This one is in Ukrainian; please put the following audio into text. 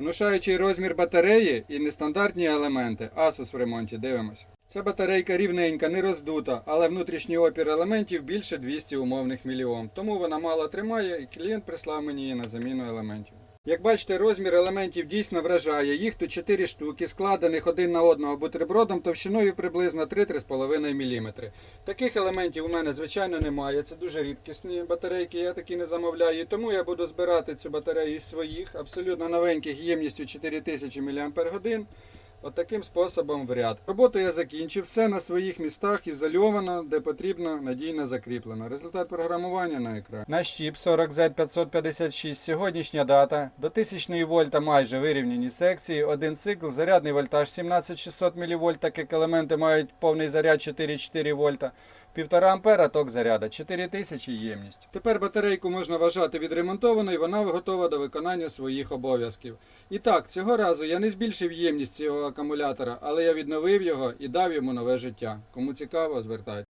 Внушаючий розмір батареї і нестандартні елементи. Asus в ремонті. Дивимось. Ця батарейка рівненька, не роздута, але внутрішній опір елементів більше 200 умовних міліом. Тому вона мало тримає і клієнт прислав мені її на заміну елементів. Як бачите, розмір елементів дійсно вражає. Їх тут 4 штуки, складених один на одного бутербродом товщиною приблизно 3-3,5 мм. Таких елементів у мене, звичайно, немає. Це дуже рідкісні батарейки, я такі не замовляю. Тому я буду збирати цю батарею із своїх, абсолютно новеньких ємністю 4000 мАч. От способом в ряд. Роботу я закінчив, все на своїх містах ізольовано, де потрібно, надійно закріплено. Результат програмування на екрані. На щіп 40Z556, сьогоднішня дата. До 1000 вольта майже вирівняні секції, один цикл, зарядний вольтаж 17600 мВ, так як елементи мають повний заряд 4,4 вольта. 1,5 ампера ток заряда, 4000 ємність. Тепер батарейку можна вважати відремонтованою, вона готова до виконання своїх обов'язків. І так, цього разу я не збільшив ємність цього акумулятора, але я відновив його і дав йому нове життя. Кому цікаво, звертайтеся.